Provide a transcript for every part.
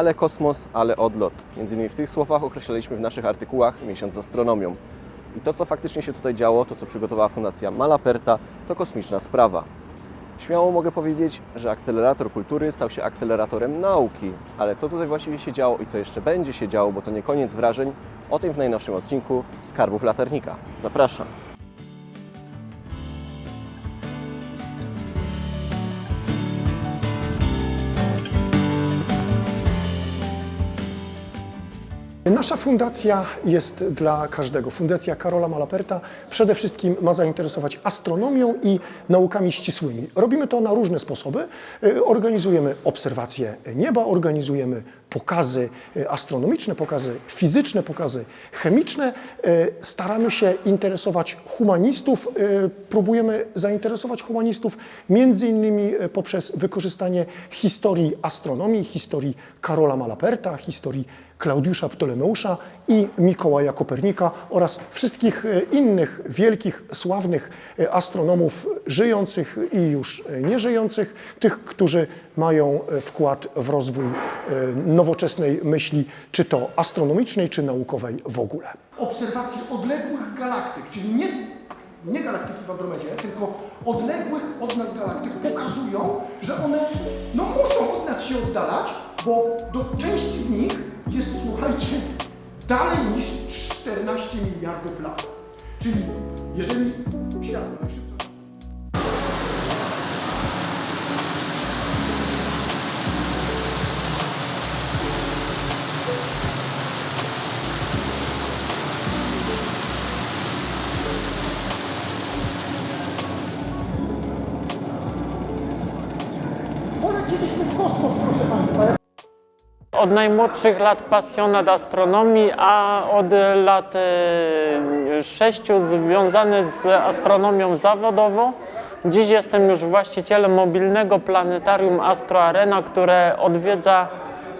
ale kosmos, ale odlot. Między innymi w tych słowach określaliśmy w naszych artykułach miesiąc z astronomią. I to, co faktycznie się tutaj działo, to, co przygotowała Fundacja Malaperta, to kosmiczna sprawa. Śmiało mogę powiedzieć, że akcelerator kultury stał się akceleratorem nauki. Ale co tutaj właściwie się działo i co jeszcze będzie się działo, bo to nie koniec wrażeń, o tym w najnowszym odcinku Skarbów Latarnika. Zapraszam. Nasza fundacja jest dla każdego. Fundacja Karola Malaperta przede wszystkim ma zainteresować astronomią i naukami ścisłymi. Robimy to na różne sposoby. Y, Organizujemy obserwacje nieba, organizujemy pokazy y, astronomiczne, pokazy fizyczne, pokazy chemiczne. Y, Staramy się interesować humanistów, próbujemy zainteresować humanistów między innymi poprzez wykorzystanie historii astronomii, historii Karola Malaperta, historii Klaudiusza Ptolemeusza i Mikołaja Kopernika oraz wszystkich e, innych wielkich, sławnych e, astronomów żyjących i już e, nieżyjących, tych, którzy mają wkład w rozwój nowoczesnej myśli, czy to astronomicznej, czy naukowej w ogóle. Obserwacje odległych galaktyk, czyli nie, nie galaktyki w Andromedzie, tylko odległych od nas galaktyk pokazują, że one no, muszą od nas się oddalać, bo do części z nich jest, słuchajcie, dalej niż 14 miliardów lat. Czyli jeżeli świat najszybciej... Poleciliśmy w kosmos, proszę Państwa. Od najmłodszych lat pasjonat astronomii, a od lat e, sześciu związany z astronomią zawodowo. Dziś jestem już właścicielem mobilnego planetarium Astro Arena, które odwiedza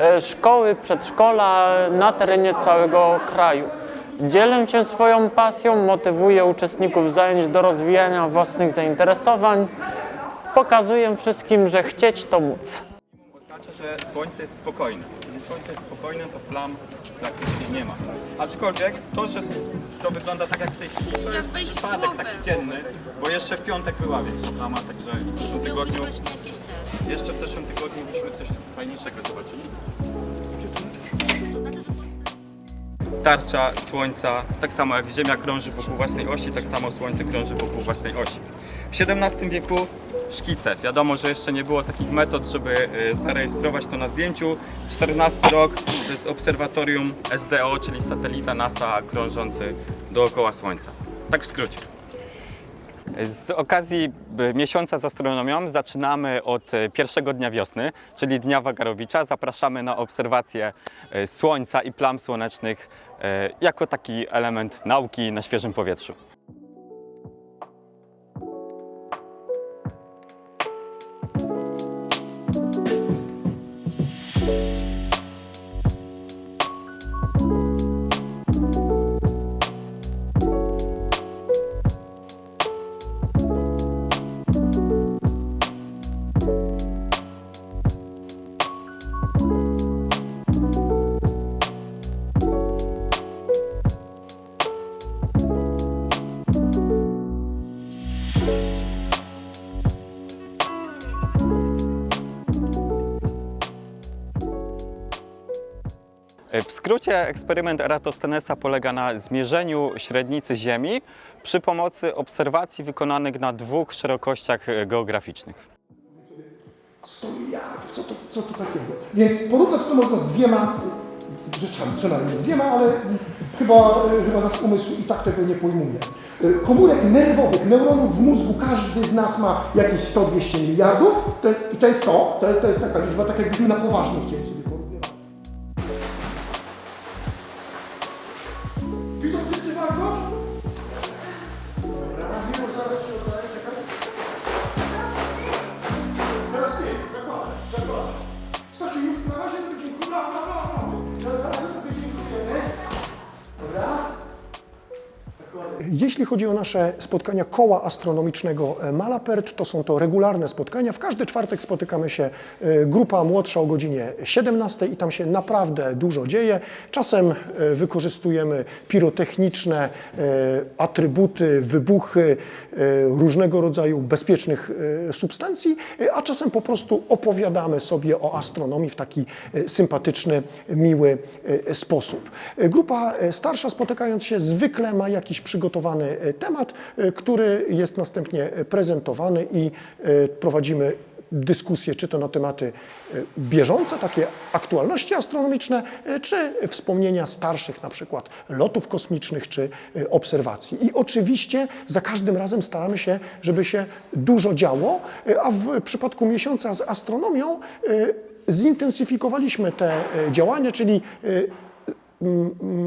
e, szkoły, przedszkola na terenie całego kraju. Dzielę się swoją pasją, motywuję uczestników zajęć do rozwijania własnych zainteresowań. Pokazuję wszystkim, że chcieć to móc. Że Słońce jest spokojne. Kiedy Słońce jest spokojne, to plam praktycznie nie ma. Aczkolwiek to, że to wygląda tak jak w tej chwili, to jest przypadek taki dzienny, bo jeszcze w piątek była większa plama, także w zeszłym tygodniu, jeszcze w zeszłym tygodniu byśmy coś fajniejszego zobaczyli. Tarcza Słońca, tak samo jak Ziemia krąży wokół własnej osi, tak samo Słońce krąży wokół własnej osi. W XVII wieku szkice. Wiadomo, że jeszcze nie było takich metod, żeby y, zarejestrować to na zdjęciu. 14 rok to jest obserwatorium SDO, czyli satelita NASA krążący dookoła Słońca. Tak w skrócie. Z okazji y, miesiąca z astronomią zaczynamy od y, pierwszego dnia wiosny, czyli Dnia Wagarowicza. Zapraszamy na obserwację Słońca i plam słonecznych jako taki element nauki na świeżym powietrzu. you W skrócie eksperyment Eratosthenesa polega na zmierzeniu średnicy Ziemi przy pomocy obserwacji wykonanych na dwóch szerokościach e, geograficznych. 100 miliardów, co to, co to takiego? Więc porównać to można z dwiema rzeczami, co najmniej dwiema, ale chyba, chyba nasz umysł i tak tego nie pojmuje. Komórek nerwowych, neuronów w mózgu, każdy z nas ma jakieś 100-200 miliardów to, i to jest to, to jest, to jest taka liczba, tak jakbyśmy na poważnie chcieli sobie Jeśli chodzi o nasze spotkania koła astronomicznego e, Malapert, to są to regularne spotkania. W każdy czwartek spotykamy się e, grupa młodsza o godzinie 17 i tam się naprawdę dużo dzieje. Czasem e, wykorzystujemy pirotechniczne atrybuty, wybuchy, różnego rodzaju bezpiecznych substancji, a czasem po prostu opowiadamy sobie o astronomii w taki sympatyczny, miły sposób. Grupa starsza spotykając się zwykle ma jakiś przygotowany e, temat, e, który jest następnie prezentowany i e, prowadzimy dyskusje, czy to na tematy bieżące, takie aktualności astronomiczne, czy wspomnienia starszych, na przykład lotów kosmicznych, czy obserwacji. I oczywiście za każdym razem staramy się, żeby się dużo działo, a w przypadku miesiąca z astronomią zintensyfikowaliśmy te działania, czyli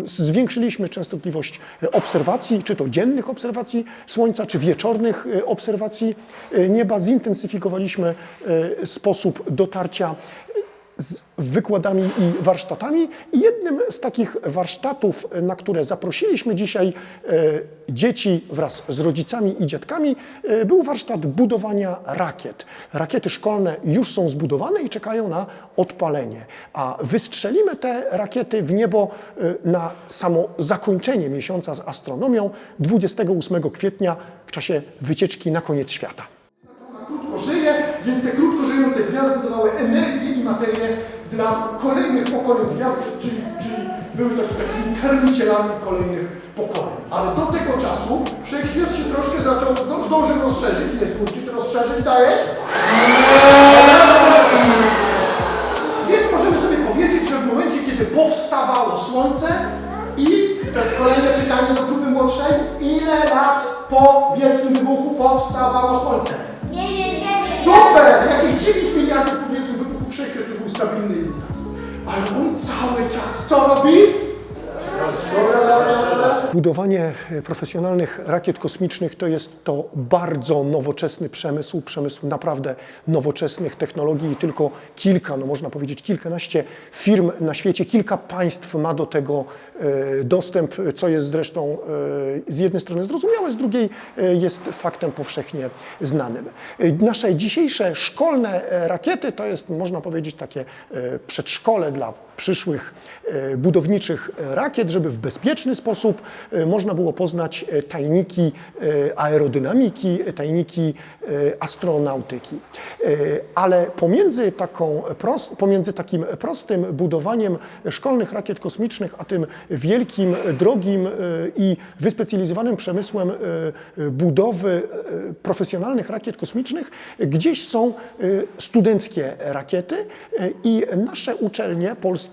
zwiększyliśmy częstotliwość obserwacji, czy to dziennych obserwacji Słońca, czy wieczornych e, obserwacji e, nieba. Zintensyfikowaliśmy e, sposób dotarcia z wykładami i warsztatami. I jednym z takich warsztatów, na które zaprosiliśmy dzisiaj e, dzieci wraz z rodzicami i dziadkami, e, był warsztat budowania rakiet. Rakiety szkolne już są zbudowane i czekają na odpalenie, a wystrzelimy te rakiety w niebo e, na samo zakończenie miesiąca z astronomią 28 kwietnia w czasie wycieczki na koniec świata. krótko żyje, więc te krótko żyjące gwiazdy dawały energię materię dla kolejnych pokoleń gwiazd, czyli, czyli były tak, takimi karmicielami kolejnych pokoleń. Ale do tego czasu wszechświat się troszkę zaczął, zdążył rozszerzyć, nie skrócić, rozszerzyć, dajesz? Więc możemy sobie powiedzieć, że w momencie, kiedy powstawało Słońce i to jest kolejne pytanie do grupy młodszej, ile lat po Wielkim Wybuchu powstawało Słońce? Nie wiedzieli. Super! Jakieś 9 miliardów wybuchu wszechświat był i. Ale on cały czas co robi? Dobra, dobra. Budowanie e, profesjonalnych rakiet kosmicznych to jest to bardzo nowoczesny przemysł, przemysł naprawdę nowoczesnych technologii i tylko kilka, no można powiedzieć kilkanaście firm na świecie, kilka państw ma do tego e, dostęp, co jest zresztą e, z jednej strony zrozumiałe, z drugiej jest faktem powszechnie znanym. Nasze dzisiejsze szkolne rakiety to jest, można powiedzieć, takie przedszkole dla przyszłych e, budowniczych e, rakiet, żeby w bezpieczny sposób e, można było poznać tajniki aerodynamiki, tajniki astronautyki. Ale pomiędzy, taką pomiędzy takim prostym budowaniem szkolnych rakiet kosmicznych, a tym wielkim, drogim i wyspecjalizowanym przemysłem budowy profesjonalnych rakiet kosmicznych, gdzieś są studenckie rakiety i nasze uczelnie polskie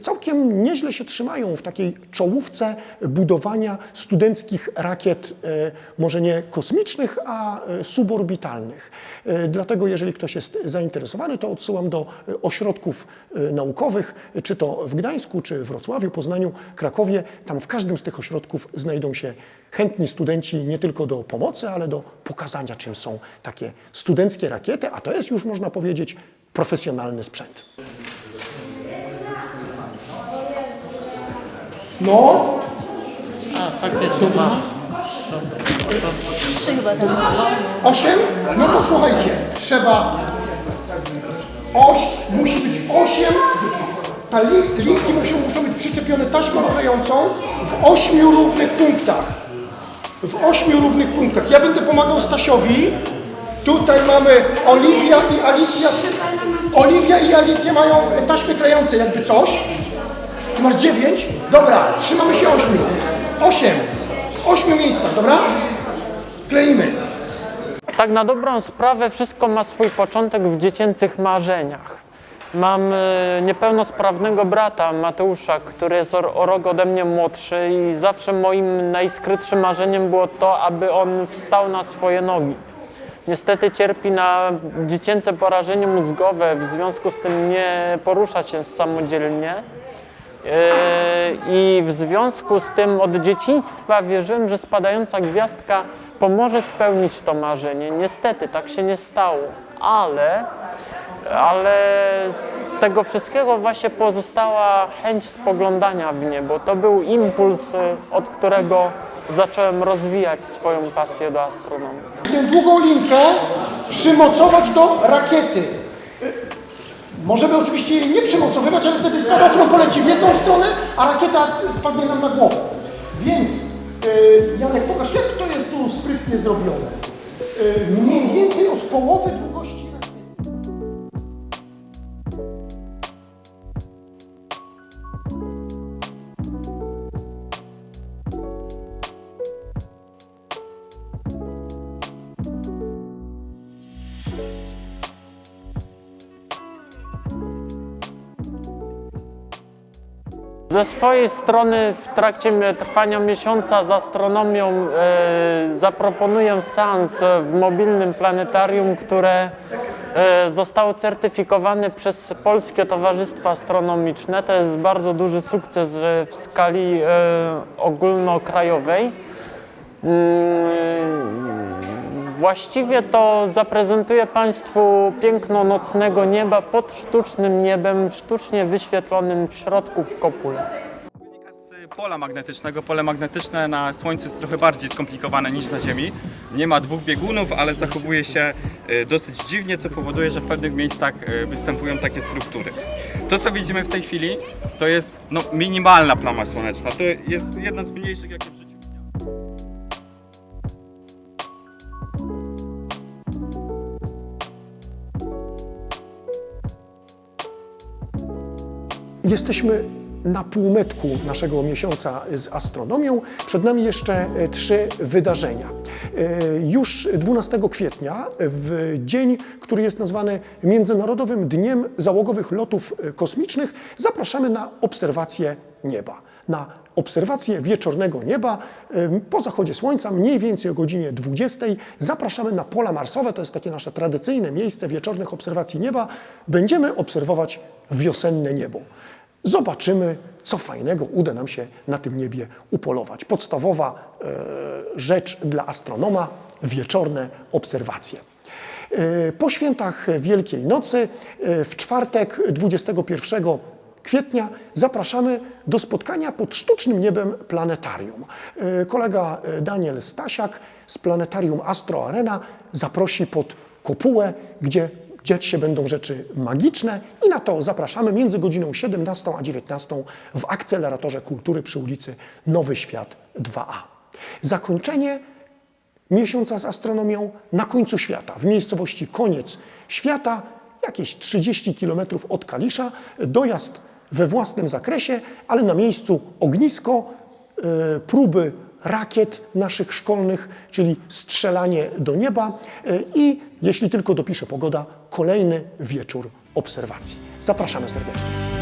całkiem nieźle się trzymają w takiej czołówce budowania studenckich rakiet, e, może nie kosmicznych, a e, suborbitalnych. E, Dlatego jeżeli ktoś jest zainteresowany, to odsyłam do ośrodków naukowych, czy to w Gdańsku, czy Wrocławiu, Poznaniu, Krakowie. Tam w każdym z tych ośrodków znajdą się chętni studenci nie tylko do pomocy, ale do pokazania, czym są takie studenckie rakiety, a to jest już, można powiedzieć, profesjonalny sprzęt. No, A, faktycznie ma. Trzy chyba tam. 8? No to słuchajcie, trzeba oś, musi być 8, ta li, linki muszą, muszą być przyczepione taśmą klejącą w 8 równych punktach. W 8 równych punktach. Ja będę pomagał Stasiowi. Tutaj mamy Oliwia i Alicja. Oliwia i Alicja mają taśmy klejące jakby coś. Ty masz 9? Dobra, trzymamy się 8. 8. W 8 miejscach, dobra? Kleimy. Tak na dobrą sprawę wszystko ma swój początek w dziecięcych marzeniach. Mam e, niepełnosprawnego brata Mateusza, który jest o rok ode mnie młodszy i zawsze moim najskrytszym marzeniem było to, aby on wstał na swoje nogi. Niestety cierpi na dziecięce porażenie mózgowe, w związku z tym nie porusza się samodzielnie. Yy, I w związku z tym od dzieciństwa wierzyłem, że spadająca gwiazdka pomoże spełnić to marzenie. Niestety tak się nie stało, ale, ale z tego wszystkiego właśnie pozostała chęć spoglądania w niebo. To był impuls, y, od którego zacząłem rozwijać swoją pasję do astronomii. Tę długą linkę przymocować do rakiety. Możemy oczywiście jej nie przymocowywać, ale wtedy spadochron poleci w jedną stronę, a rakieta spadnie nam na głowę. Więc, yy, Janek, pokaż, jak to jest tu sprytnie zrobione. Yy, mniej więcej od połowy Ze swojej strony w trakcie trwania miesiąca z astronomią e, zaproponuję seans w mobilnym planetarium, które e, zostało certyfikowane przez Polskie Towarzystwo Astronomiczne. To jest bardzo duży sukces w skali e, ogólnokrajowej. Właściwie to zaprezentuję Państwu piękno nocnego nieba pod sztucznym niebem, sztucznie wyświetlonym w środku w kopule. Pola magnetycznego. Pole magnetyczne na Słońcu jest trochę bardziej skomplikowane niż na Ziemi. Nie ma dwóch biegunów, ale zachowuje się e, dosyć dziwnie, co powoduje, że w pewnych miejscach e, występują takie struktury. To, co widzimy w tej chwili, to jest no, minimalna plama słoneczna. To jest jedna z mniejszych, jakie w życiu Jesteśmy na półmetku naszego miesiąca z astronomią. Przed nami jeszcze e, trzy wydarzenia. E, Już 12 kwietnia, w dzień, który jest nazwany Międzynarodowym Dniem Załogowych Lotów e, Kosmicznych, zapraszamy na obserwację nieba. Na obserwację wieczornego nieba po zachodzie słońca, mniej więcej o godzinie 20. Zapraszamy na pola marsowe, to jest takie nasze tradycyjne miejsce wieczornych obserwacji nieba. Będziemy obserwować wiosenne niebo zobaczymy, co fajnego uda nam się na tym niebie upolować. Podstawowa e, rzecz dla astronoma wieczorne obserwacje. E, Po świętach Wielkiej Nocy, e, w czwartek 21 kwietnia, zapraszamy do spotkania pod sztucznym niebem planetarium. E, Kolega e, Daniel Stasiak z planetarium Astro Arena zaprosi pod kopułę, gdzie dziać się będą rzeczy magiczne i na to zapraszamy między godziną 17 a 19 w akceleratorze kultury przy ulicy Nowy Świat 2A. Zakończenie miesiąca z astronomią na końcu świata, w miejscowości Koniec Świata, jakieś 30 km od Kalisza, dojazd we własnym zakresie, ale na miejscu ognisko, e, próby rakiet naszych szkolnych, czyli strzelanie do nieba e, i, jeśli tylko dopisze pogoda, kolejny wieczór obserwacji. Zapraszamy serdecznie.